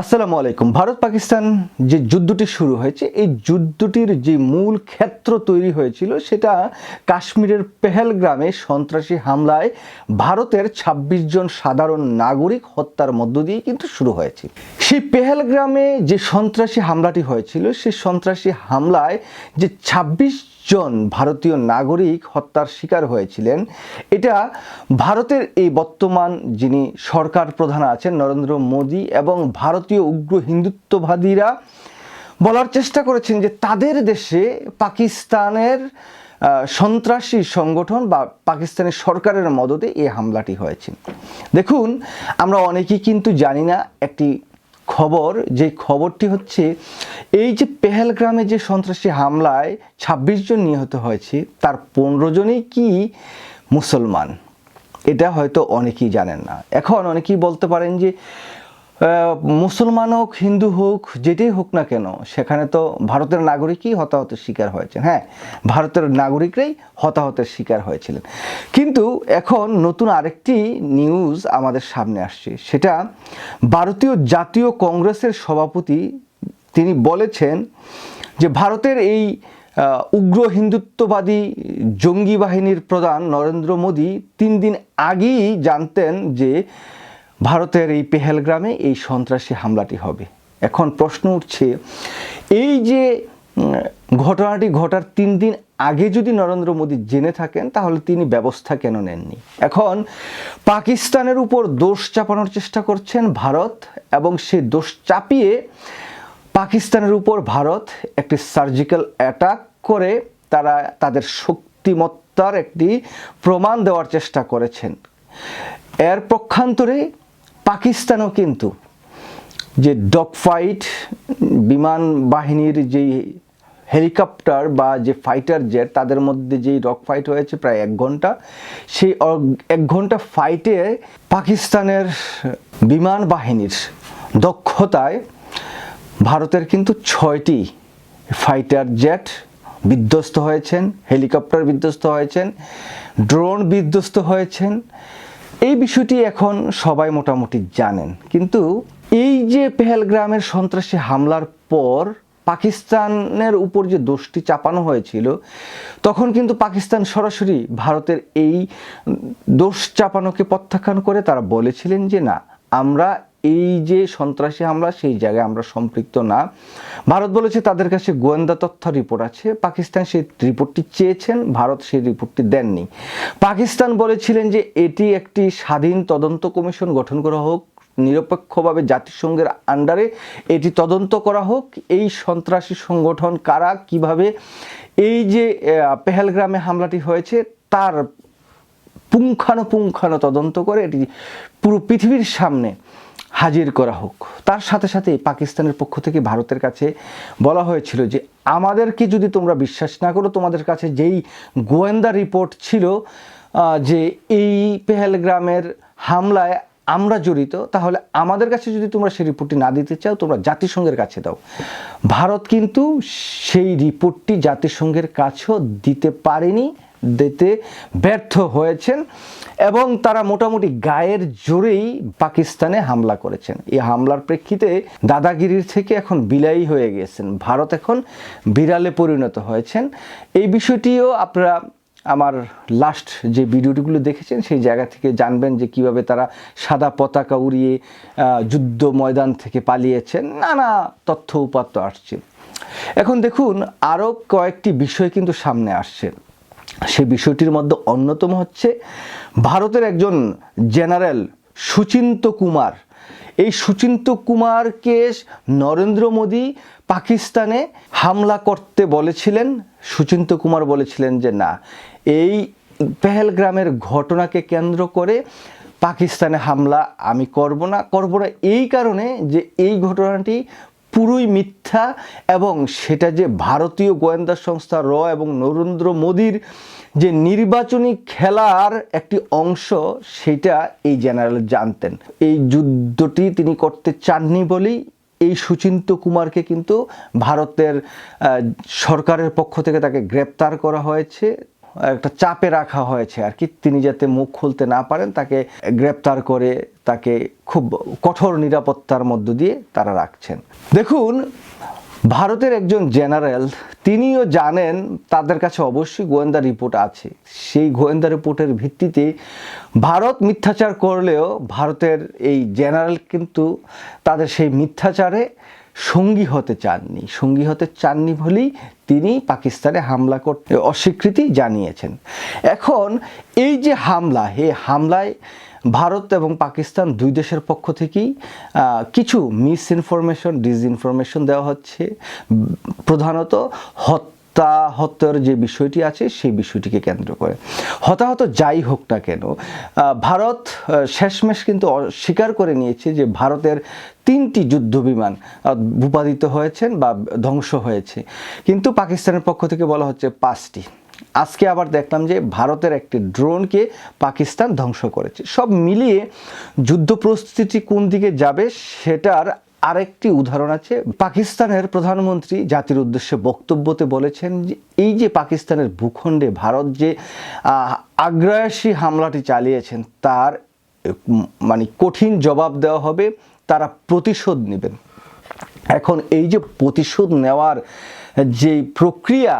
আসসালামু আলাইকুম। ভারত পাকিস্তান যে যুদ্ধটি শুরু হয়েছে, এই যুদ্ধটির যে মূল ক্ষেত্র তৈরি হয়েছিল, সেটা কাশ্মীরের পেহেলগ্রামে সন্ত্রাসী হামলায় ভারতের ২৬ জন সাধারণ নাগরিক হত্যার মধ্য দিয়ে কিন্তু শুরু হয়েছে। সেই পেহেলগ্রামে যে সন্ত্রাসী হামলাটি হয়েছিল, সেই সন্ত্রাসী হামলায় যে ২৬ জন ভারতীয় নাগরিক হত্যার শিকার হয়েছিলেন, এটা ভারতের এই বর্তমান যিনি সরকার প্রধান আছেন, নরেন্দ্র মোদী এবং ভারতীয় উগ্র হিন্দুত্ববাদীরা বলার চেষ্টা করেছেন যে তাদের দেশে পাকিস্তানের সন্ত্রাসী সংগঠন বা পাকিস্তানের সরকারের মদতে এই হামলাটি হয়েছে। দেখুন, আমরা অনেকেই কিন্তু জানি না একটি খবর, যে খবরটি হচ্ছে এই যে পেহেলগ্রামে যে সন্ত্রাসী হামলায় ২৬ জন নিহত হয়েছে, তার পনেরো জনই কি মুসলমান? এটা হয়তো অনেকেই জানেন না। এখন অনেকেই বলতে পারেন যে মুসলমান হোক, হিন্দু হোক, যেটাই হোক না কেন, সেখানে তো ভারতের নাগরিকই হতাহতের শিকার হয়েছেন। হ্যাঁ ভারতের নাগরিকরাই হতাহতের শিকার হয়েছিলেন। কিন্তু এখন নতুন আরেকটি নিউজ আমাদের সামনে আসছে। সেটা ভারতীয় জাতীয় কংগ্রেসের সভাপতি, তিনি বলেছেন যে ভারতের এই উগ্র হিন্দুত্ববাদী জঙ্গি বাহিনীর প্রধান নরেন্দ্র মোদী তিন দিন আগেই জানতেন যে ভারতের এই পেহেলগ্রামে এই সন্ত্রাসী হামলাটি হবে। এখন প্রশ্ন উঠছে, এই যে ঘটনাটি ঘটার তিন দিন আগে যদি নরেন্দ্র মোদী জেনে থাকেন, তাহলে তিনি ব্যবস্থা কেন নেননি? এখন পাকিস্তানের উপর দোষ চাপানোর চেষ্টা করছেন ভারত এবং সেই দোষ চাপিয়ে পাকিস্তানের উপর ভারত একটি সার্জিক্যাল অ্যাটাক করে তারা তাদের শক্তিমত্তার একটি প্রমাণ দেওয়ার চেষ্টা করেছেন। এর পক্ষান্তরে পাকিস্তানও কিন্তু যে ডগ ফাইট বিমান বাহিনীর যেই হেলিকপ্টার বা যে ফাইটার জেট তাদের মধ্যে যেই ডগ ফাইট হয়েছে প্রায় এক ঘণ্টা, সেই এক ঘণ্টা ফাইটে পাকিস্তানের বিমান বাহিনীর দক্ষতায় ভারতের কিন্তু ছয়টি ফাইটার জেট বিধ্বস্ত হয়েছেন, হেলিকপ্টার বিধ্বস্ত হয়েছেন ড্রোন বিধ্বস্ত হয়েছেন। এই বিষয়টি এখন সবাই মোটামুটি জানেন। কিন্তু এই যে পেহেলগ্রামের সন্ত্রাসী হামলার পর পাকিস্তানের উপর যে দোষটি চাপানো হয়েছিল, তখন কিন্তু পাকিস্তান সরাসরি ভারতের এই দোষ চাপানোকে প্রত্যাখ্যান করে তারা বলেছিলেন যে, না, আমরা এই যে সন্ত্রাসী হামলা, সেই জায়গায় আমরা সম্পৃক্ত না। ভারত বলেছে তাদের কাছে গোয়েন্দা তথ্য রিপোর্ট আছে। পাকিস্তান সেই রিপোর্টটি চেয়েছেন, ভারত সেই রিপোর্টটি দেননি। পাকিস্তান বলেছিলেন যে এটি একটি স্বাধীন তদন্ত কমিশন গঠন করা হোক, নিরপেক্ষভাবে জাতিসংঘের আন্ডারে এটি তদন্ত করা হোক। এই সন্ত্রাসী সংগঠন কারা, কীভাবে, এই যে পেহেলগ্রামে হামলাটি হয়েছে, তার পুঙ্খানুপুঙ্খানু তদন্ত করে এটি পুরো পৃথিবীর সামনে হাজির করা হোক। তার সাথে সাথে পাকিস্তানের পক্ষ থেকে ভারতের কাছে বলা হয়েছিল যে, আমাদেরকে যদি তোমরা বিশ্বাস না করো, তোমাদের কাছে যেই গোয়েন্দা রিপোর্ট ছিল যে এই পেহেলগ্রামের হামলায় আমরা জড়িত, তাহলে আমাদের কাছে যদি তোমরা সেই রিপোর্টটি না দিতে চাও, তোমরা জাতিসংঘের কাছে দাও। ভারত কিন্তু সেই রিপোর্টটি জাতিসংঘের কাছেও দিতে পারেনি। দিতে ব্যর্থ হয়েছেন এবং তারা মোটামুটি গায়ের জোরেই পাকিস্তানে হামলা করেছেন। এই হামলার প্রেক্ষিতে দাদাগিরির থেকে এখন বিলাই হয়ে গিয়েছেন ভারত এখন বিড়ালে পরিণত হয়েছেন। এই বিষয়টিও আপনারা আমার লাস্ট যে ভিডিওটিগুলো দেখেছেন, সেই জায়গা থেকে জানবেন যে কীভাবে তারা সাদা পতাকা উড়িয়ে যুদ্ধ ময়দান থেকে পালিয়েছেন। নানা তথ্য উপাত্ত আসছে। এখন দেখুন আরও কয়েকটি বিষয় কিন্তু সামনে আসছে। সেই বিষয়টির মধ্যে অন্যতম হচ্ছে ভারতের একজন জেনারেল সুচিন্ত কুমার। এই সুচিন্ত কুমারকে নরেন্দ্র মোদী পাকিস্তানে হামলা করতে বলেছিলেন। সুচিন্ত কুমার বলেছিলেন যে, না, এই পেহেলগ্রামের ঘটনাকে কেন্দ্র করে পাকিস্তানে হামলা আমি করব না। করব না এই কারণে যে এই ঘটনাটি পুরোই মিথ্যা এবং সেটা যে ভারতীয় গোয়েন্দা সংস্থা র এবং নরেন্দ্র মোদীর যে নির্বাচনী খেলার একটি অংশ, সেটা এই জেনারেল জানতেন। এই যুদ্ধটি তিনি করতে চাননি বলেই এই সুচিন্ত কুমারকে কিন্তু ভারতের সরকারের পক্ষ থেকে তাকে গ্রেপ্তার করা হয়েছে। একটা চাপে রাখা হয়েছে আর কি। তিনি যাতে মুখ খুলতে না পারেন, তাকে গ্রেপ্তার করে তাকে খুব কঠোর নিরাপত্তার মধ্য দিয়ে তারা রাখছেন। দেখুন, ভারতের একজন জেনারেল, তিনিও জানেন তাদের কাছে অবশ্যই গোয়েন্দা রিপোর্ট আছে। সেই গোয়েন্দা রিপোর্টের ভিত্তিতে ভারত মিথ্যাচার করলেও ভারতের এই জেনারেল কিন্তু তাদের সেই মিথ্যাচারে সঙ্গী হতে চাননি। সঙ্গী হতে চাননি বলেই তিনি পাকিস্তানে হামলা করতে অস্বীকৃতি জানিয়েছেন। এখন এই যে হামলা, এই হামলায় ভারত এবং পাকিস্তান দুই দেশের পক্ষ থেকেই কিছু মিস ইনফরমেশন ডিসইনফরমেশন দেওয়া হচ্ছে। প্রধানত হত্যা হত্যার যে বিষয়টি আছে সেই বিষয়টিকে কেন্দ্র করে। হতাহত যাই হোক না কেন ভারত শেষমেশ কিন্তু স্বীকার করে নিয়েছে যে ভারতের তিনটি যুদ্ধ বিমান আহ, ভূপাতিত হয়েছেন বা ধ্বংস হয়েছে। কিন্তু পাকিস্তানের পক্ষ থেকে বলা হচ্ছে পাঁচটি। আজকে আবার দেখলাম যে ভারতের একটি ড্রোনকে পাকিস্তান ধ্বংস করেছে। সব মিলিয়ে যুদ্ধ প্রস্তুতি কোন দিকে যাবে সেটার আরেকটি উদাহরণ আছে। পাকিস্তানের প্রধানমন্ত্রী জাতির উদ্দেশ্যে বক্তব্যতে বলেছেন যে, এই যে পাকিস্তানের ভূখণ্ডে ভারত যে আগ্রাসী হামলাটি চালিয়েছেন, তার মানে কঠিন জবাব দেওয়া হবে, তারা প্রতিশোধ নেবেন। এখন এই যে প্রতিশোধ নেওয়ার যে প্রক্রিয়া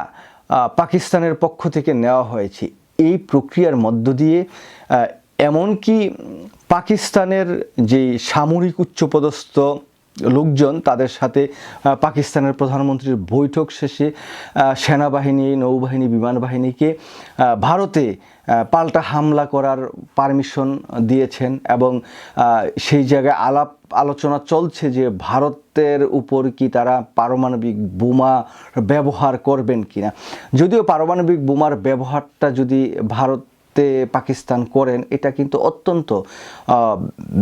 পাকিস্তানের পক্ষ থেকে নেওয়া হয়েছে, এই প্রক্রিয়ার মধ্য দিয়ে এমনকি পাকিস্তানের যে সামরিক উচ্চপদস্থ লোকজন তাদের সাথে পাকিস্তানের প্রধানমন্ত্রীর বৈঠক শেষে সেনাবাহিনী, নৌবাহিনী বিমান বাহিনীকে ভারতে পাল্টা হামলা করার পারমিশন দিয়েছেন এবং সেই জায়গায় আলাপ আলোচনা চলছে যে ভারতের উপর কি তারা পারমাণবিক বোমা ব্যবহার করবেন কিনা। যদিও পারমাণবিক বোমার ব্যবহারটা যদি ভারতে পাকিস্তান করেন, এটা কিন্তু অত্যন্ত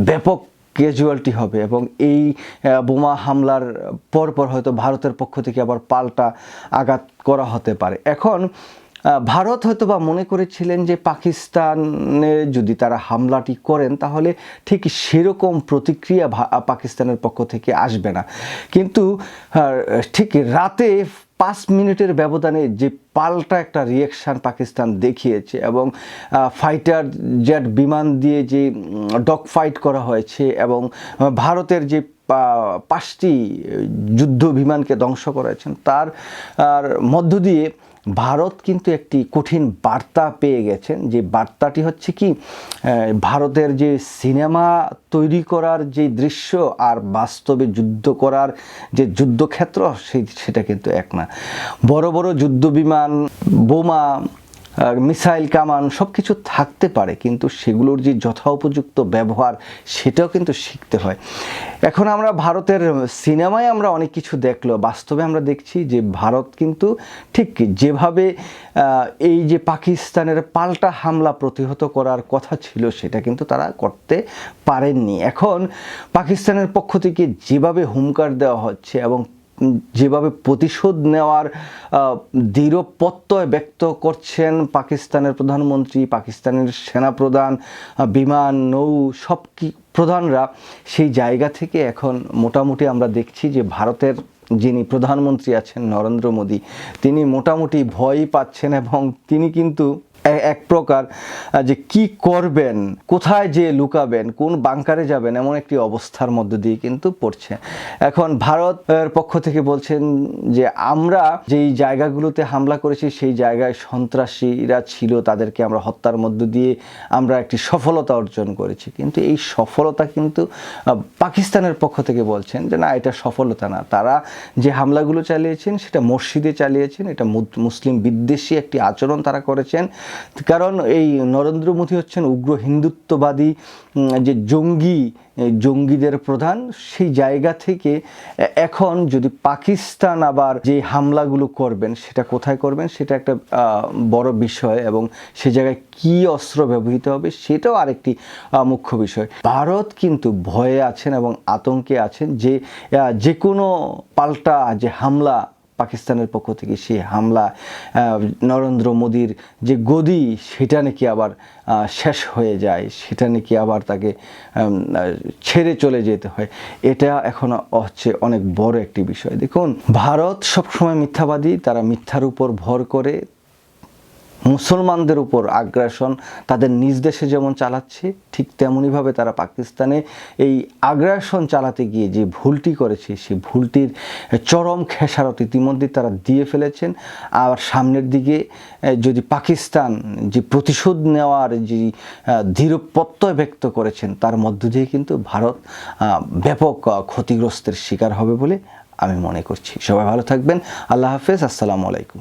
ব্যাপক ক্যাজুয়ালিটি হবে এবং এই বোমা হামলার পরপর হয়তো ভারতের পক্ষ থেকে আবার পাল্টা আঘাত করা হতে পারে। এখন ভারত হয়তো বা মনে করেছিলেন যে পাকিস্তানে যদি তারা হামলাটি করেন, তাহলে ঠিক সেরকম প্রতিক্রিয়া পাকিস্তানের পক্ষ থেকে আসবে না। কিন্তু ঠিক রাতে পাঁচ মিনিটের ব্যবধানে যে পাল্টা একটা রিয়েকশন পাকিস্তান দেখিয়েছে এবং ফাইটার জেট বিমান দিয়ে যে ডগ ফাইট করা হয়েছে এবং ভারতের যে পাঁচটি যুদ্ধ বিমানকে ধ্বংস করেছেন, তার মধ্য দিয়ে ভারত কিন্তু একটি কঠিন বার্তা পেয়ে গেছেন। যে বার্তাটি হচ্ছে কি ভারতের যে সিনেমা তৈরি করার যে দৃশ্য আর বাস্তবে যুদ্ধ করার যে যুদ্ধক্ষেত্র, সেই, সেটা কিন্তু এক না। বড় বড় যুদ্ধ বিমান, বোমা মিসাইল, কামান সব কিছু থাকতে পারে, কিন্তু সেগুলোর যে যথোপযুক্ত ব্যবহার, সেটাও কিন্তু শিখতে হয়। এখন আমরা ভারতের সিনেমায় আমরা অনেক কিছু দেখল, বাস্তবে আমরা দেখছি যে ভারত কিন্তু ঠিক যেভাবে এই যে পাকিস্তানের পাল্টা হামলা প্রতিহত করার কথা ছিল, সেটা কিন্তু তারা করতে পারেননি। এখন পাকিস্তানের পক্ষ থেকে যেভাবে হুমকার দেওয়া হচ্ছে এবং যেভাবে প্রতিশোধ নেওয়ার দৃঢ় প্রত্যয় ব্যক্ত করছেন পাকিস্তানের প্রধানমন্ত্রী, পাকিস্তানের সেনাপ্রধান বিমান, নৌ, সব কি, প্রধানরা, সেই জায়গা থেকে এখন মোটামুটি আমরা দেখছি যে ভারতের যিনি প্রধানমন্ত্রী আছেন নরেন্দ্র মোদী, তিনি মোটামুটি ভয়ই পাচ্ছেন এবং তিনি কিন্তু এক প্রকার যে কি করবেন, কোথায় যে লুকাবেন, কোন বাংকারে যাবেন, এমন একটি অবস্থার মধ্য দিয়ে কিন্তু পড়ছে। এখন ভারতের পক্ষ থেকে বলছেন যে আমরা যেই জায়গাগুলোতে হামলা করেছি, সেই জায়গায় সন্ত্রাসীরা ছিল, তাদেরকে আমরা হত্যার মধ্য দিয়ে আমরা একটি সফলতা অর্জন করেছি। কিন্তু এই সফলতা কিন্তু পাকিস্তানের পক্ষ থেকে বলছেন যে না, এটা সফলতা না। তারা যে হামলাগুলো চালিয়েছেন, সেটা মসজিদে চালিয়েছেন, এটা মুসলিম বিদ্বেষী একটি আচরণ তারা করেছেন। কারণ এই নরেন্দ্র মোদী হচ্ছেন উগ্র হিন্দুত্ববাদী যে জঙ্গি জঙ্গিদের প্রধান, সেই জায়গা থেকে এখন যদি পাকিস্তান আবার যে হামলাগুলো করবেন, সেটা কোথায় করবেন, সেটা একটা বড় বিষয় এবং সে জায়গায় কি অস্ত্র ব্যবহৃত হবে, সেটাও আরেকটি মুখ্য বিষয়। ভারত কিন্তু ভয়ে আছেন এবং আতঙ্কে আছেন যে যে কোনো পাল্টা যে হামলা পাকিস্তানের পক্ষ থেকে সেই হামলা নরেন্দ্র মোদীর যে গদি, সেটা নাকি আবার শেষ হয়ে যায়, সেটা নাকি আবার তাকে ছেড়ে চলে যেতে হয়। এটা এখন হচ্ছে অনেক বড় একটি বিষয়। দেখুন, ভারত সবসময় মিথ্যাবাদী, তারা মিথ্যার উপর ভর করে মুসলমানদের উপর আগ্রাসন, তাদের নিজ দেশে যেমন চালাচ্ছে, ঠিক তেমনইভাবে তারা পাকিস্তানে এই আগ্রাসন চালাতে গিয়ে যে ভুলটি করেছে, সেই ভুলটির চরম খেসারত ইতিমধ্যে তারা দিয়ে ফেলেছেন। আর সামনের দিকে যদি পাকিস্তান যে প্রতিশোধ নেওয়ার যে দৃঢ় ব্যক্ত করেছেন, তার মধ্য দিয়ে কিন্তু ভারত ব্যাপক ক্ষতিগ্রস্তের শিকার হবে বলে আমি মনে করছি। সবাই ভালো থাকবেন। আল্লাহ হাফেজ। আসসালামু আলাইকুম।